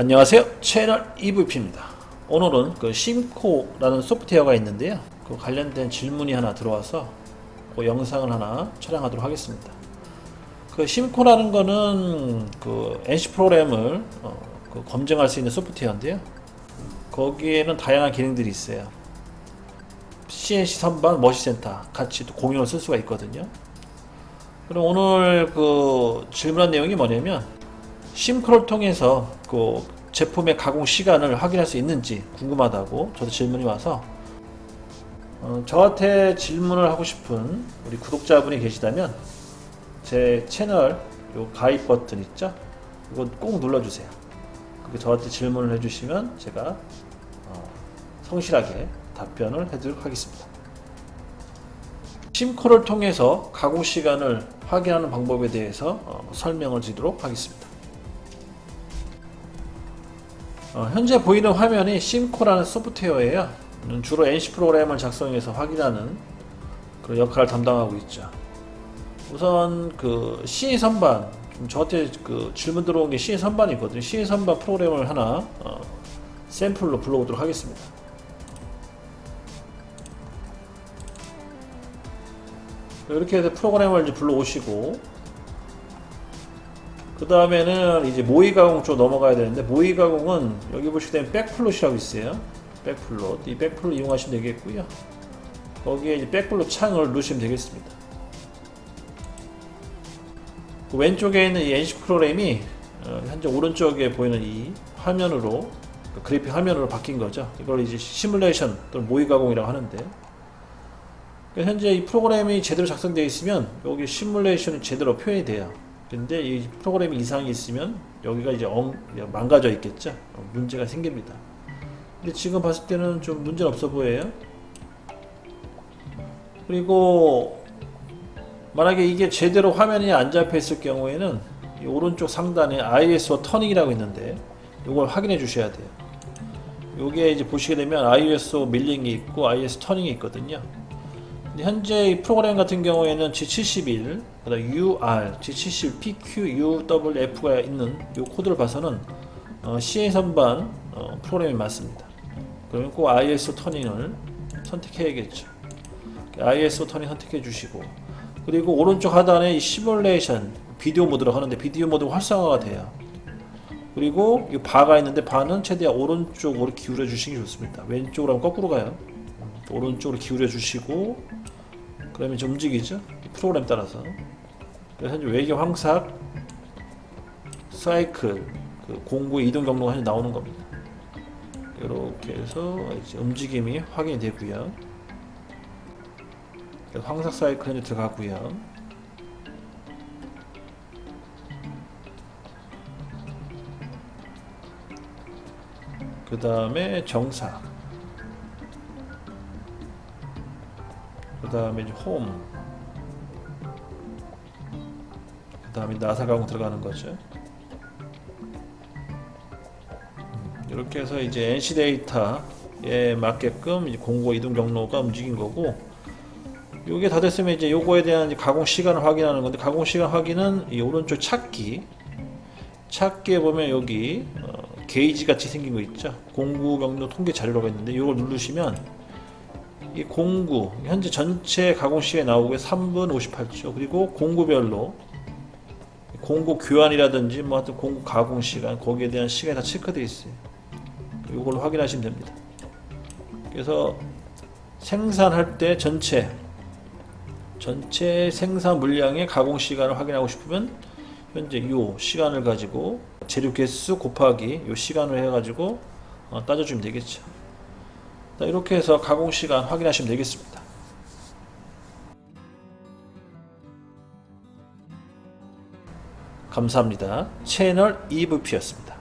안녕하세요. 채널 EVP입니다. 오늘은 그 심코라는 소프트웨어가 있는데요. 그 관련된 질문이 하나 들어와서 그 영상을 하나 촬영하도록 하겠습니다. 그 심코라는 거는 그 NC 프로그램을 어, 그 검증할 수 있는 소프트웨어인데요. 거기에는 다양한 기능들이 있어요. CNC 선반 머시센터 같이 또 공용을 쓸 수가 있거든요. 그럼 오늘 그 질문한 내용이 뭐냐면 심크를 통해서 그 제품의 가공 시간을 확인할 수 있는지 궁금하다고 저도 질문이 와서 어, 저한테 질문을 하고 싶은 우리 구독자분이 계시다면 제 채널 요 가입 버튼 있죠? 이거 꼭 눌러주세요. 그렇게 저한테 질문을 해주시면 제가 어, 성실하게 답변을 해드리도록 하겠습니다. 심코를 통해서 가공 시간을 확인하는 방법에 대해서 어, 설명을 드리도록 하겠습니다. 어, 현재 보이는 화면이 심코라는 소프트웨어예요. 음, 주로 NC 프로그램을 작성해서 확인하는 그런 역할을 담당하고 있죠. 우선 그 CA 선반, 좀 저한테 그 질문 들어온 게 CA 선반이거든요. CA 선반 프로그램을 하나 어, 샘플로 불러오도록 하겠습니다. 이렇게 해서 프로그램을 이제 불러오시고 그 다음에는 이제 모의 가공 쪽 넘어가야 되는데 모의 가공은 여기 보시게 되면 백플롯이라고 있어요. 백플롯 이 백플롯 이용하시면 되겠고요. 거기에 이제 백플롯 창을 누르시면 되겠습니다. 그 왼쪽에 있는 이 NC 프로그램이 어, 현재 오른쪽에 보이는 이 화면으로 그 그래픽 화면으로 바뀐 거죠. 이걸 이제 시뮬레이션 또는 모의 가공이라고 하는데 그러니까 현재 이 프로그램이 제대로 작성되어 있으면 여기 시뮬레이션이 제대로 표현이 돼요. 근데 이 프로그램이 이상이 있으면 여기가 이제 엉, 망가져 있겠죠. 어, 문제가 생깁니다. 근데 지금 봤을 때는 좀 문제는 없어 보여요. 그리고 만약에 이게 제대로 화면이 안 잡혀 있을 경우에는 이 오른쪽 상단에 ISO 터닝이라고 있는데 이걸 확인해 주셔야 돼요. 요게 이제 보시게 되면 ISO 밀링이 있고 ISO 터닝이 있거든요. 현재 이 프로그램 같은 경우에는 G71, 그다음 UR, G71, PQ, UWF가 있는 이 코드를 봐서는 어, CA 선반 어, 프로그램이 맞습니다. 그러면 꼭 ISO 터닝을 선택해야겠죠. ISO 터닝 선택해 주시고 그리고 오른쪽 하단에 이 시뮬레이션 비디오 모드라고 하는데 비디오 모드가 활성화가 돼요. 그리고 이 바가 있는데 바는 최대한 오른쪽으로 기울여 주시기 좋습니다. 왼쪽으로 하면 거꾸로 가요. 오른쪽으로 기울여 주시고 그러면 이제 움직이죠. 이 프로그램 따라서. 그래서 현재 외계 황삭 사이클 그 공구 이동 경로가 현재 나오는 겁니다. 이렇게 해서 이제 움직임이 확인이 되고요. 황삭 사이클 현재 들어가고요. 그 다음에 정삭. 그 다음에 홈. 그 다음에 나사 가공 들어가는 거죠. 음, 이렇게 해서 이제 NC 데이터에 맞게끔 공고 이동 경로가 움직인 거고, 요게 다 됐으면 이제 요거에 대한 가공 시간을 확인하는 건데, 가공 시간 확인은 이 오른쪽 찾기. 찾기에 보면 여기 어, 게이지 같이 생긴 거 있죠. 공구 경로 통계 자료가 있는데 이걸 누르시면 이 공구 현재 전체 가공 시간이 나오고 3분 58초 그리고 공구별로 공구 교환이라든지 뭐 하여튼 공구 가공 시간 거기에 대한 시간이 다 체크되어 있어요. 이걸로 확인하시면 됩니다. 그래서 생산할 때 전체 전체 생산 물량의 가공 시간을 확인하고 싶으면 현재 이 시간을 가지고 재료 개수 곱하기 이 시간을 해가지고 어, 따져주면 되겠죠. 자, 이렇게 해서 가공 시간 확인하시면 되겠습니다. 감사합니다. 채널 EVP였습니다.